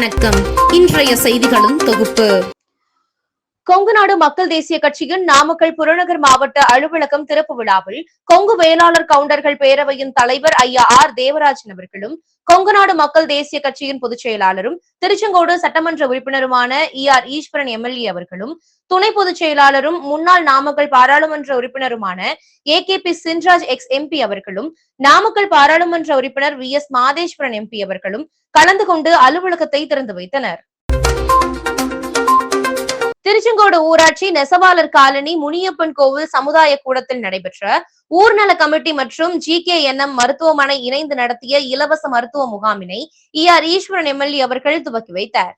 வணக்கம். இன்றைய செய்திகளும் தொகுப்பு. கொங்குநாடு மக்கள் தேசிய கட்சியின் நாமக்கல் புறநகர் மாவட்ட அலுவலகம் திறப்பு விழாவில் கொங்கு வேளாளர் கவுண்டர்கள் பேரவையின் தலைவர் ஐயா ஆர் தேவராஜன் அவர்களும் கொங்குநாடு மக்கள் தேசிய கட்சியின் பொதுச் செயலாளரும் திருச்செங்கோடு சட்டமன்ற உறுப்பினருமான இ ஆர் ஈஸ்வரன் எம்எல்ஏ அவர்களும் துணை பொதுச் செயலாளரும் முன்னாள் நாமக்கல் பாராளுமன்ற உறுப்பினருமான A K P Chinraj ex MP அவர்களும் நாமக்கல் பாராளுமன்ற உறுப்பினர் வி எஸ் மாதேஸ்வரன் எம்பி அவர்களும் கலந்து கொண்டு அலுவலகத்தை திறந்து வைத்தனர். திருச்செங்கோடு ஊராட்சி நெசவாளர் காலனி முனியப்பன் கோவில் சமுதாய கூடத்தில் நடைபெற்ற ஊர்நல கமிட்டி மற்றும் ஜி கே என்எம் மருத்துவமனை இணைந்து நடத்திய இலவச மருத்துவ முகாமினை இ ஆர் ஈஸ்வரன் எம்எல்ஏ அவர்கள் துவக்கி வைத்தார்.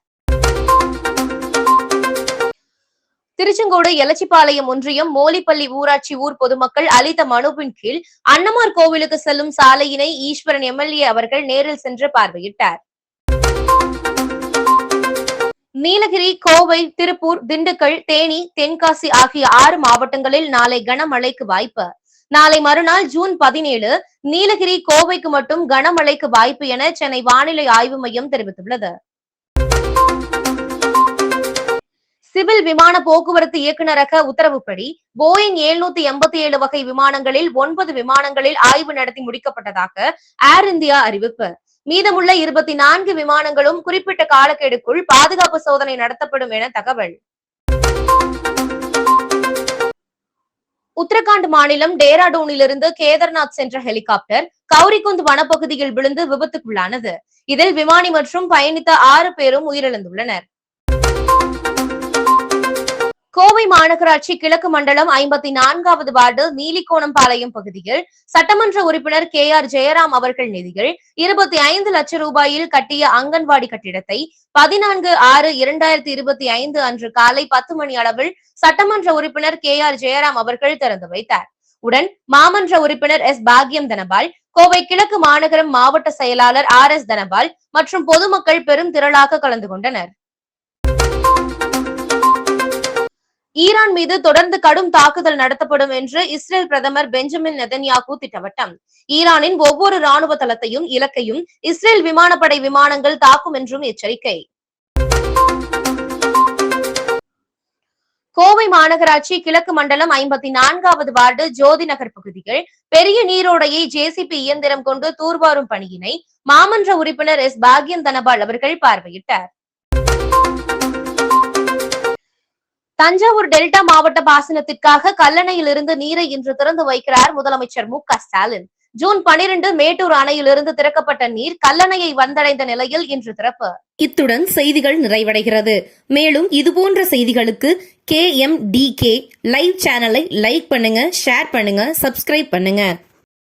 திருச்செங்கோடு எலச்சிபாளையம் ஒன்றியம் மோலிப்பள்ளி ஊராட்சி ஊர் பொதுமக்கள் அளித்த மனுவின் கீழ் அன்னமார் கோவிலுக்கு செல்லும் சாலையினை ஈஸ்வரன் எம்எல்ஏ அவர்கள் நேரில் சென்று பார்வையிட்டார். நீலகிரி கோவை திருப்பூர் திண்டுக்கல் தேனி தென்காசி ஆகிய ஆறு மாவட்டங்களில் நாளை கனமழைக்கு வாய்ப்பு. நாளை மறுநாள் ஜூன் பதினேழு நீலகிரி கோவைக்கு மட்டும் கனமழைக்கு வாய்ப்பு என சென்னை வானிலை ஆய்வு மையம் தெரிவித்துள்ளது. சிவில் விமான போக்குவரத்து இயக்குநரக உத்தரவுப்படி போயிங் எழுநூத்தி எண்பத்தி ஏழு வகை விமானங்களில் ஒன்பது விமானங்களில் ஆய்வு நடத்தி முடிக்கப்பட்டதாக ஏர் இந்தியா அறிவிப்பு. மீதமுள்ள இருபத்தி நான்கு விமானங்களும் குறிப்பிட்ட காலக்கெடுக்குள் பாதுகாப்பு சோதனை நடத்தப்படும் என தகவல். உத்தரகாண்ட் மாநிலம் டேராடூனிலிருந்து கேதார்நாத் சென்ற ஹெலிகாப்டர் கௌரிகுந்த் வனப்பகுதியில் விழுந்து விபத்துக்குள்ளானது. இதில் விமானி மற்றும் பயணித்த ஆறு பேரும் உயிரிழந்துள்ளனர். கோவை மாநகராட்சி கிழக்கு மண்டலம் ஐம்பத்தி நான்காவது வார்டு நீலிக்கோணம்பாளையம் பகுதியில் சட்டமன்ற உறுப்பினர் கே ஆர் ஜெயராம் அவர்கள் நிதியில் இருபத்தி ஐந்து லட்சம் ரூபாயில் கட்டிய அங்கன்வாடி கட்டிடத்தை பதினான்கு ஆறு இரண்டாயிரத்தி இருபத்தி ஐந்து அன்று காலை பத்து மணி அளவில் சட்டமன்ற உறுப்பினர் கே ஆர் ஜெயராம் அவர்கள் திறந்து வைத்தார். உடன் மாமன்ற உறுப்பினர் எஸ் பாக்யம் தனபால் கோவை கிழக்கு மாநகரம் மாவட்ட செயலாளர் ஆர் எஸ் தனபால் மற்றும் பொதுமக்கள் பெரும் திரளாக கலந்து கொண்டனர். ஈரான் மீது தொடர்ந்து கடும் தாக்குதல் நடத்தப்படும் என்று இஸ்ரேல் பிரதமர் பெஞ்சமின் நெதன்யாகு திட்டவட்டம். ஈரானின் ஒவ்வொரு ராணுவ தளத்தையும் இலக்கையும் இஸ்ரேல் விமானப்படை விமானங்கள் தாக்கும் என்றும் எச்சரிக்கை. கோவை மாநகராட்சி கிழக்கு மண்டலம் ஐம்பத்தி நான்காவது வார்டு ஜோதி நகர் பகுதிகள் பெரிய நீரோடையை ஜேசிபி இயந்திரம் கொண்டு தூர்வாரும் பணியினை மாமன்ற உறுப்பினர் எஸ் பாக்யம் தனபால் அவர்கள் பார்வையிட்டார். தஞ்சாவூர் டெல்டா மாவட்ட பாசனத்திற்காக கல்லணையிலிருந்து நீரை இன்று திறந்து வைக்கிறார் முதலமைச்சர் மு க ஸ்டாலின். ஜூன் பனிரெண்டு மேட்டூர் அணையிலிருந்து திறக்கப்பட்ட நீர் கல்லணையை வந்தடைந்த நிலையில் இன்று திறப்பு. இத்துடன் செய்திகள் நிறைவடைகிறது. மேலும் இதுபோன்ற செய்திகளுக்கு K M D K live சேனலை லைக் பண்ணுங்க ஷேர் பண்ணுங்க சப்ஸ்கிரைப் பண்ணுங்க.